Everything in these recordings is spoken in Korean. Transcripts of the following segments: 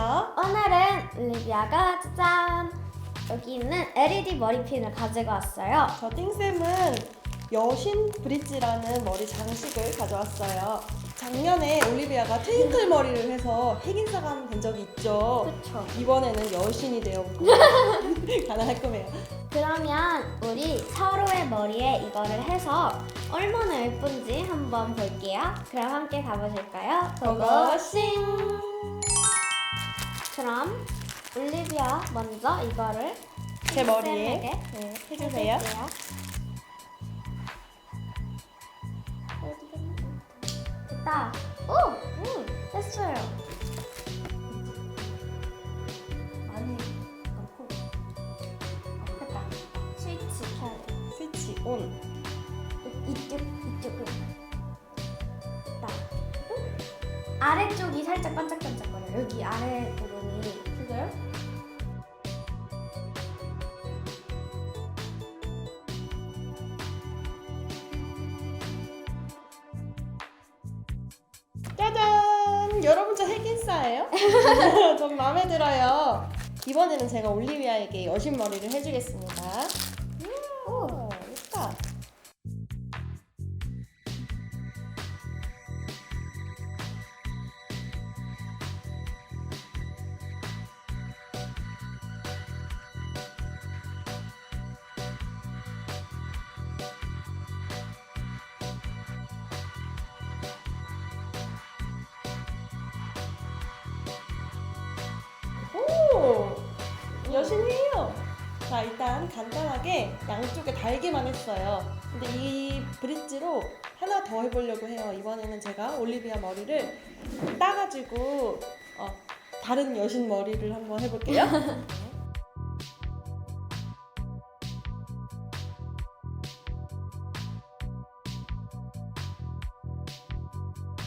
할게요. 오늘은 올리비아가 짠! 여기 있는 LED 머리핀을 가지고 왔어요. 저 띵쌤은 여신 브릿지라는 머리 장식을 가져왔어요. 작년에 올리비아가 트윙클 머리를 해서 핵인사가 된 적이 있죠. 그쵸. 이번에는 여신이 되어보고 가능할 거예요. 그러면 우리 서로의 머리에 이거를 해서 얼마나 예쁜지 한번 볼게요. 그럼 함께 가보실까요? 고고싱! 그럼 올리비아 먼저 이거를 제 머리에 쌤에게 네, 해주세요. 해줄게요. 됐다. 오, 음, 됐어요. 많이 넣고. 어, 됐다. 스위치 켜야 돼. 스위치 온. 이쪽, 이쪽은. 됐다. 응? 아래쪽이 살짝 반짝반짝거려요. 여기 아래 부분이. 그래요? 짜잔! 여러분 저 핵인싸예요? 전 마음에 들어요. 이번에는 제가 올리비아에게 여신 머리를 해주겠습니다. 오! 여신이에요. 자, 일단 간단하게 양쪽에 달기만 했어요. 근데 이 브릿지로 하나 더 해보려고 해요. 이번에는 제가 올리비아 머리를 따가지고 어, 다른 여신 머리를 한번 해볼게요.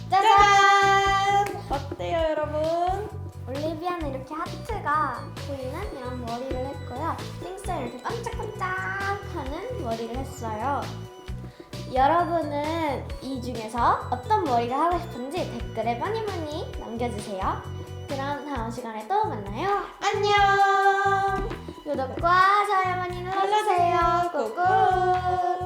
짜잔! 어때요, 여러분? 올리비아는 이렇게 하트가 보이는 이런 머리를 했고요. 핑스는 이렇게 반짝반짝하는 머리를 했어요. 여러분은 이 중에서 어떤 머리를 하고 싶은지 댓글에 많이 많이 남겨주세요. 그럼 다음 시간에 또 만나요. 안녕! 구독과 좋아요 많이 눌러주세요. 꾹꾹.